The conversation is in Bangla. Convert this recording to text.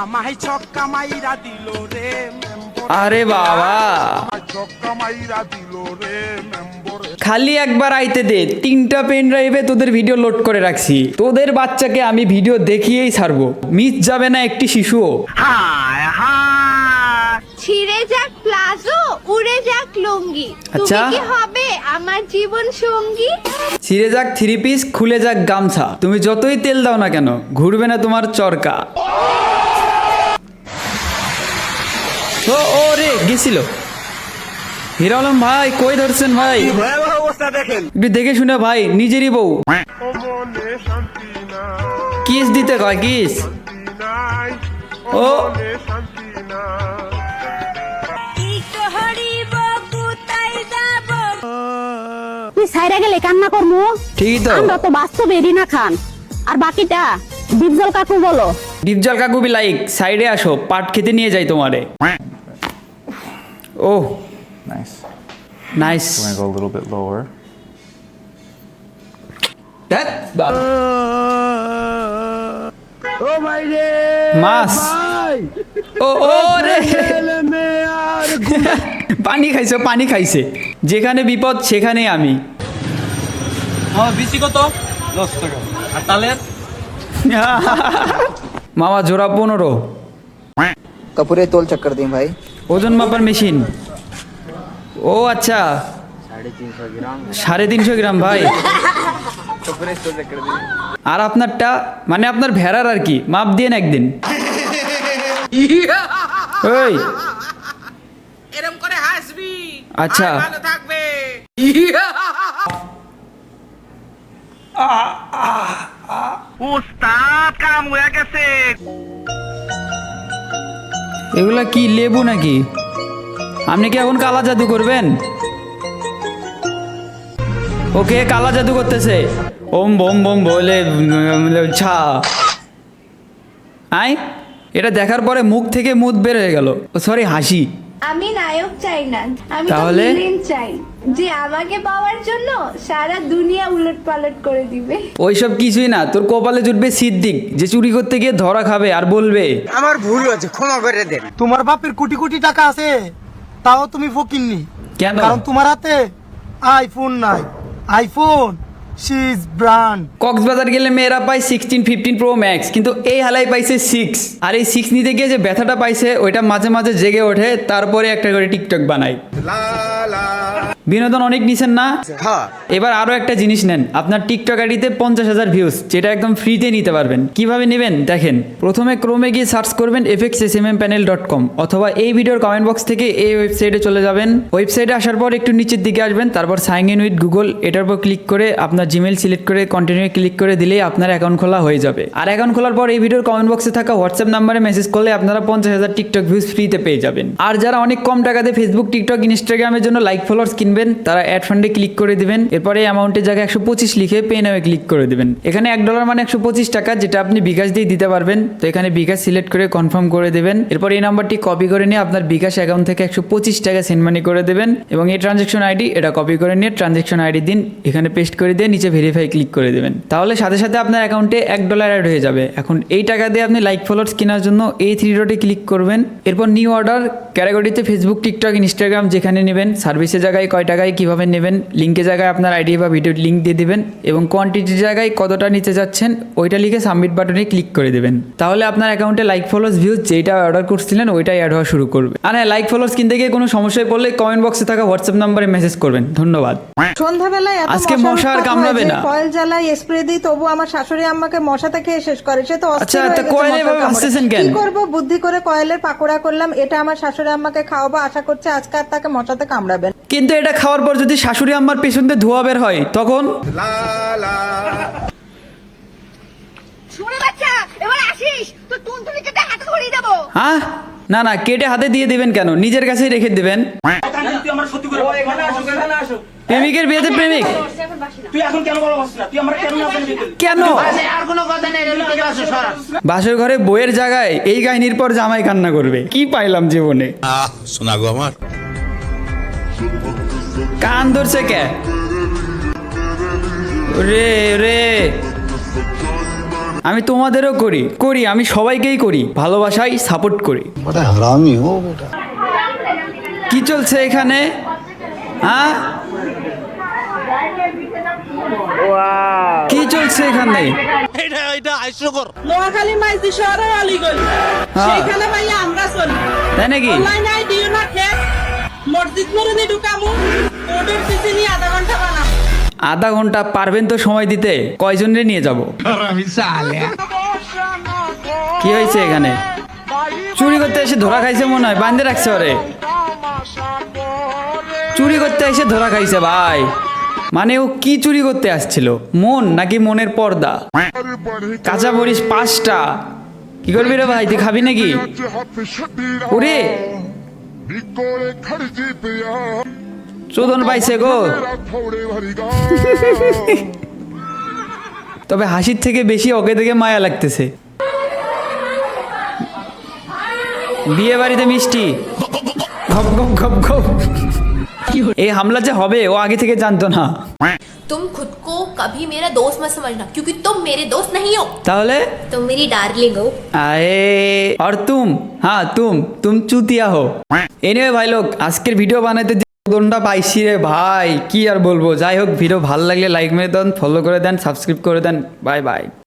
আমায় ছক্কা মাইরা দিল রে আরে বাবা। ছক্কা মাইরা দিল রে খালি একবার আইতে দে তিনটা পেন ড্রাইভে তোদের ভিডিও লোড করে রাখছি। তোদের বাচ্চাকে আমি ভিডিও দেখিয়েই ছাড়বো। মিস যাবে না একটি শিশুও। হায় হায়। ছিঁড়ে যাক প্লাজো উড়ে যাক লুঙ্গি। আচ্ছা। তুমি কি হবে আমার জীবন সঙ্গী? ছিঁড়ে যাক থ্রি পিস খুলে যাক গামছা। তুমি যতই তেল দাও না কেন ঘুরবে না তোমার চরকা। ও ও রে গেছিল। হিরো আলম ভাই কই ধরছেন ভাই? অবস্থা দেখেন। একটু দেখে শুনে ভাই নিজেরই বউ। ও শান্তি নাই কিস দিতে কয় কিস? ও। সাইরা গেলে কান্না করব ঠিকই তো। আমরা তো বাস্তব এরিনা খান। আর বাকিটা ডিপজল কাকু বলো। ডিপজল কাকু বি লাইক সাইডে আসো পাট খেতে নিয়ে যাই তোমারে। Oh, nice. Nice. We're gonna go a little bit lower. That. Uh, oh my day. Mas. Oh, oh, oh পানি খাইছে পানি খাইছে যেখানে বিপদ সেখানে আমি বিচি কত দশ টাকা আর তালের মামা জোড়া পনেরো কপুরে তোল চক্কর দিন ভাই ওজন মাপার মেশিন। ও আচ্ছা। সাড়ে তিনশো গ্রাম ভাই। আর আপনারটা মানে আপনার ভেড়ার আর কি। মাপ দিয়ে একদিন। আচ্ছা। থাকবে। এগুলা কি, লেবু নাকি? আপনি কি এখন কালা জাদু করবেন? ওকে কালা জাদু করতেছে? ওম বোম বোম বলে, ছা। আই, এটা দেখার পরে মুখ থেকে মুখ বের হয়ে গেল। সরি, হাসি। আমি নায়ক চাই না আমি তাহলে? চাই। যে আমাকে পাওয়ার জন্য সারা দুনিয়া উলট পালট করে দিবে। ওইসব কিছুই না তোর কপালে জুটবে সিদ্দিক যে চুরি করতে গিয়ে ধরা খাবে আর বলবে। আমার ভুল হয়েছে ক্ষমা করে দেন। তোমার বাপের কোটি কোটি টাকা আছে তাও তুমি ফকিননি। কেন? কারণ তোমার হাতে আইফোন নাই। আইফোন সিজ ব্র্যান্ড কক্সবাজার গেলে মেয়েরা পায় সিক্সটিন ফিফটিন প্রো ম্যাক্স কিন্তু এই হালাই পাইছে সিক্স আর এই সিক্স নিতে গিয়ে যে ব্যথাটা পাইছে ওইটা মাঝে মাঝে জেগে ওঠে তারপরে একটা করে টিকটক বানায়। বিনোদন অনেক নিছেন না? হ্যাঁ। এবার আরও একটা জিনিস নেন। আপনার টিকটক আইডিতে পঞ্চাশ হাজার ভিউজ যেটা একদম ফ্রিতে নিতে পারবেন। কীভাবে নেবেন? দেখেন প্রথমে ক্রোমে গিয়ে সার্চ করবেন FX S M M panel dot com অথবা এই ভিডিওর কমেন্ট বক্স থেকে এই ওয়েবসাইটে চলে যাবেন। ওয়েবসাইটে আসার পর একটু নিচের দিকে আসবেন তারপর সাইন ইন উইথ গুগল এটার উপর ক্লিক করে আপনার জিমেল সিলেক্ট করে কন্টিনিউ ক্লিক করে দিলেই আপনার অ্যাকাউন্ট খোলা হয়ে যাবে। আর অ্যাকাউন্ট খোলার পর এই ভিডিওর কমেন্ট বক্সে থাকা হোয়াটসঅ্যাপ নাম্বারে মেসেজ করলে আপনারা পঞ্চাশ হাজার টিকটক ভিউজ ফ্রিতে পেয়ে যাবেন। আর যারা অনেক কম টাকাতে ফেসবুক টিকটক ইনস্টাগ্রামের জন্য লাইক ফলোয়ার্স কিনবেন তারা অ্যাড ফান্ডে ক্লিক করে দিবেন, এরপরে অ্যামাউন্টের জায়গায় একশো পঁচিশ লিখে পে নামে ক্লিক করে দিবেন। এখানে এক ডলার মানে একশো পঁচিশ টাকা, যেটা আপনি বিকাশ দিয়ে দিতে পারবেন। তো এখানে বিকাশ সিলেক্ট করে কনফার্ম করে দেবেন। এরপর এই নাম্বারটি কপি করে নিয়ে আপনার বিকাশ অ্যাকাউন্ট থেকে একশো পঁচিশ টাকা সেন্ড মানি করে দেবেন এবং এই ট্রানজেকশন আইডি এটা কপি করে নিয়ে ট্রানজেকশন আইডি দিন, এখানে পেস্ট করে দিয়ে নিচে ভেরিফাই ক্লিক করে দেবেন। তাহলে সাথে সাথে আপনার অ্যাকাউন্টে এক ডলার অ্যাড হয়ে যাবে। এখন এই টাকা দিয়ে আপনি লাইক ফলোয়ার্স কেনার জন্য এই থ্রি ডটে ক্লিক করবেন। এরপর নিউ অর্ডার ক্যাটাগরিতে ফেসবুক টিকটক ইনস্টাগ্রাম যেখানে নেবেন সার্ভিসের জায়গায় টাকায় কীভাবে নেবেন লিঙ্কের জায়গায় আপনার আইডি বা ভিডিওর লিঙ্ক দিয়ে দিবেন এবং কোয়ান্টিটির জায়গায় কতটা নিতে যাচ্ছেন ওইটা লিখে সাবমিট বাটনে ক্লিক করে দেবেন। তাহলে আপনার অ্যাকাউন্টে লাইক ফলোয়ার্স ভিউজ যেটা অর্ডার করছিলেন ওইটাই অ্যাড হওয়া শুরু করবে। আর হ্যাঁ লাইক ফলোয়ার্স কিনতে গিয়ে কোনো সমস্যায় পড়লে কমেন্ট বক্সে থাকা হোয়াটসঅ্যাপ নাম্বারে মেসেজ করবেন। ধন্যবাদ। সন্ধ্যাবেলায় আজকে মশা আর কামড়াবে না। কয়েল জ্বালাই স্প্রে দিই তবু আমার শাশুড়ি আম্মাকে মশাতে খেয়ে শেষ করে। সে তো আচ্ছা, তা কয়েল। কেন? কি করব? বুদ্ধি করে কয়েলের পাকোড়া করলাম এটা আমার শাশুড়ি আম্মাকে খাওয়াবো আশা করছে আজকে আর তাকে মশাতে কামড়াবেন কিন্তু এটা খাওয়ার পর যদি শাশুড়ি আম্মার পেছন দিয়ে ধোয়া বের হয় তখন? হ্যাঁ? না না কেটে হাতে দিয়ে দিবেন কেন? নিজের কাছেই রেখে দিবেন। তুই আমার সত্যি করে বল। এখানে আসো এখানে আসো প্রেমিকের বিয়েতে প্রেমিক কেন বাসর ঘরে বইয়ের জায়গায় এই কাহিনীর পর জামাই কান্না করবে। কি পাইলাম জীবনে? শোনা গো আমার। কান ধরছে কে? রে রে আমি তোমাদেরও করি করি আমি সবাইকেই করি ভালোবাসাই সাপোর্ট করি। কি চলছে এখানে? হ্যাঁ? কি চলছে এখানে? নোয়াখালী মাইজি শহরের অলিগলি হ্যাঁ। সেইখানে ভাইয়া আমরা চলি। তাই নাকি? অনলাইন আধা ঘণ্টা পারবেন তো সময় দিতে, কয়জনরে নিয়ে যাব? কি হয়েছে এখানে? চুরি করতে এসে ধরা খাইছে মনে হয় বান্ধে রাখছে ওরে। চুরি করতে এসে ধরা খাইছে ভাই। মানে ও কি চুরি করতে আসছিল? মন নাকি মনের পর্দা? কাঁচা মরিচ পাঁচটা। কি করবি রে ভাই, তুই খাবি নাকি? ওরে! চোদন পাইছে গো। তবে হাসির থেকে বেশি ওকে দেখে মায়া লাগতেছে। বিয়ে বাড়িতে মিষ্টি। গপ গপ এই হামলা যে হবে ও আগে থেকে জানতো না। तुम खुद को कभी मेरा दोस्त मत समझना क्योंकि तुम मेरे दोस्त नहीं हो তাহলে तुम मेरी डार्लिंग हो আয়ে और तुम हाँ तुम तुम चुतिया हो এনিওয়ে ভাই লোক আজকের ভিডিও বানাইতে যে দোনটা পাইছি রে ভাই কি আর বলবো যাই হোক ভিডিও ভালো লাগলে লাইক মেরে দেন ফলো করে দেন সাবস্ক্রাইব করে দেন বাই বাই